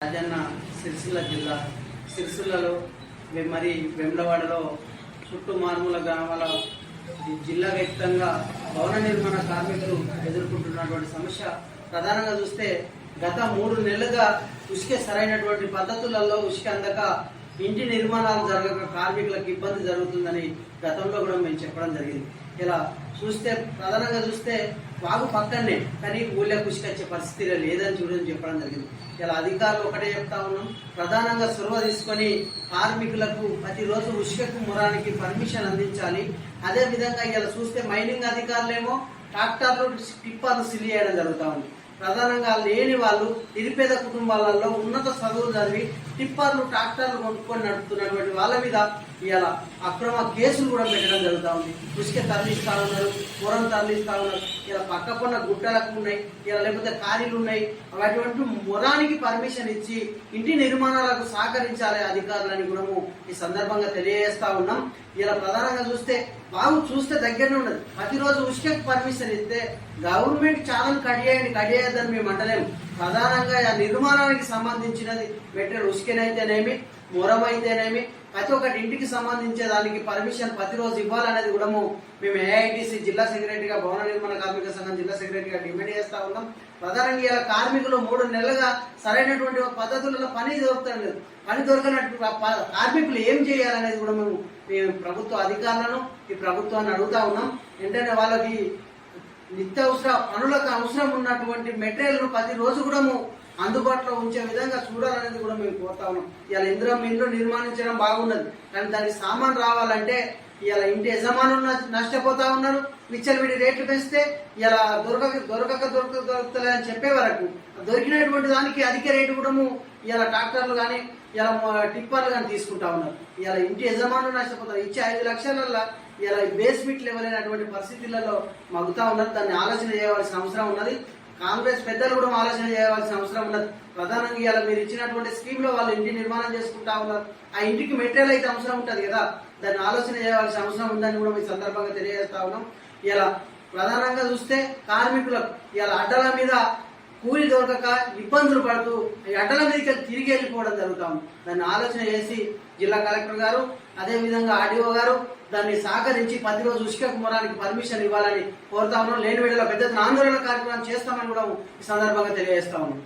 రాజన్న సిరిసిల్ల జిల్లా. సిరిసిల్లలో మరి వెమ్లవాడలో చుట్టూ మారుమూల గ్రామాల జిల్లా వ్యాప్తంగా భవన నిర్మాణ కార్మికులు ఎదుర్కొంటున్నటువంటి సమస్య ప్రధానంగా చూస్తే గత మూడు నెలలుగా ఉసుకే సరైనటువంటి పద్ధతులలో ఉసుక అందక ఇంటి నిర్మాణాలు జరగక కార్మికులకు ఇబ్బంది జరుగుతుందని గతంలో కూడా మేము చెప్పడం జరిగింది. ఇలా చూస్తే ప్రధానంగా చూస్తే వాగు పక్కనే కానీ ఊళ్ళో ఉసుకొచ్చే పరిస్థితి లేదని చూడని చెప్పడం జరిగింది. ఇలా అధికారులు ఒకటే చెప్తా ఉన్నాం. ప్రధానంగా చొరవ తీసుకొని కార్మికులకు ప్రతిరోజు ఉసుకకు మురానికి పర్మిషన్ అందించాలి. అదే విధంగా ఇలా చూస్తే మైనింగ్ అధికారులేమో ట్రాక్టర్లు టిప్పర్లు సిల్ చేయడం జరుగుతూ ఉంది. ప్రధానంగా లేని వాళ్ళు నిరుపేద కుటుంబాలలో ఉన్నత చదువులు చదివి టిప్పర్లు ట్రాక్టర్లు కొనుక్కొని నడుపుతున్నటువంటి వాళ్ళ మీద ఇవాళ అక్రమ కేసులు కూడా పెట్టడం జరుగుతూ ఉంది. ఇసుక తరలిస్తా ఉన్నారు పొరం తరలిస్తా ఉన్నారు. ఇలా పక్క పన్న గుట్టలకు ఉన్నాయి ఇలా లేకపోతే ఖాళీలు ఉన్నాయి. అటువంటి మొరానికి పర్మిషన్ ఇచ్చి ఇంటి నిర్మాణాలకు సహకరించాలి అధికారులని కూడా ఈ సందర్భంగా తెలియజేస్తా ఉన్నాం. ఇలా ప్రధానంగా చూస్తే బాగు చూస్తే దగ్గరనే ఉండదు ప్రతిరోజు ఉసుకకు పర్మిషన్ ఇస్తే గవర్నమెంట్ చాలా కడియాయని కడియాయద్దని మేము అంటలేము. ప్రధానంగా ఆ నిర్మాణానికి సంబంధించినది మెటీరియల్ ఉసుకెనైతేనేమి మొరం అయితేనేమి ప్రతి ఒక్కటి ఇంటికి సంబంధించే దానికి పర్మిషన్ ప్రతిరోజు ఇవ్వాలనేది కూడా మేము ఏఐటీసీ జిల్లా సెక్రటరీగా భవన నిర్మాణ కార్మిక సంఘం జిల్లా సెక్రటరీగా డిమాండ్ చేస్తా ఉన్నాం. ప్రధానంగా ఇలా కార్మికులు మూడు నెలలుగా సరైనటువంటి పద్ధతులలో పని దొరుకుతాం లేదు పని దొరకనట్టు కార్మికులు ఏం చేయాలనేది కూడా మేము మేము ప్రభుత్వ అధికారులను ఈ ప్రభుత్వాన్ని అడుగుతా ఉన్నాం. వెంటనే వాళ్ళకి నిత్యావసర పనులకు అవసరం ఉన్నటువంటి మెటీరియల్ ప్రతి రోజు కూడా అందుబాటులో ఉంచే విధంగా చూడాలనేది కూడా మేము కోరుతా ఉన్నాం. ఇలా ఇంద్రం ఇండ్లు నిర్మాణించడం బాగున్నది. కానీ దానికి సామాన్ రావాలంటే ఇలా ఇంటి యజమానులు నష్టపోతా ఉన్నారు. విచ్చలవిడి రేట్లు పెంచితే ఇలా దొరకక దొరకక దొరక దొరుకుతలే అని చెప్పే వరకు దొరికినటువంటి దానికి అధిక రేటు కూడా ఇలా ట్రాక్టర్లు కానీ ఇలా టిప్పర్లు కానీ తీసుకుంటా ఉన్నారు. ఇలా ఇంటి యజమానులు నష్టపోతారు. ఇచ్చే ఐదు లక్షలల్లో ఇలా బేస్మెంట్ లెవెల్ అయినటువంటి పరిస్థితులలో మగుతా ఉన్నారు. దాన్ని ఆలోచన చేయవలసిన అవసరం ఉన్నది. కాంగ్రెస్ పెద్దలు కూడా ఆలోచన చేయవలసిన అవసరం ఉన్నది. ప్రధానంగా ఇవాళ మీరు ఇచ్చినటువంటి స్కీమ్లో వాళ్ళు ఇంటి నిర్మాణం చేసుకుంటా ఉన్నారు. ఆ ఇంటికి మెటీరియల్ అయితే అవసరం ఉంటది కదా. దాన్ని ఆలోచన చేయవలసిన అవసరం ఉందని కూడా మీ సందర్భంగా తెలియజేస్తా ఉన్నాం. ఇలా ప్రధానంగా చూస్తే కార్మికులకు ఇలా అడ్డల మీద కూలి దొరకక ఇబ్బందులు పడుతూ అటల అడ్డల మీదకి తిరిగి వెళ్ళిపోవడం జరుగుతాం. దాన్ని ఆలోచన చేసి జిల్లా కలెక్టర్ గారు అదే విధంగా ఆర్డీఓ గారు దాన్ని సహకరించి పది రోజు ఉష్క కుమారానికి పర్మిషన్ ఇవ్వాలని కోరుతా ఉన్నాం. లేని వేళలో పెద్ద ఆందోళన కార్యక్రమం చేస్తామని కూడా ఈ సందర్భంగా తెలియజేస్తా ఉన్నాం.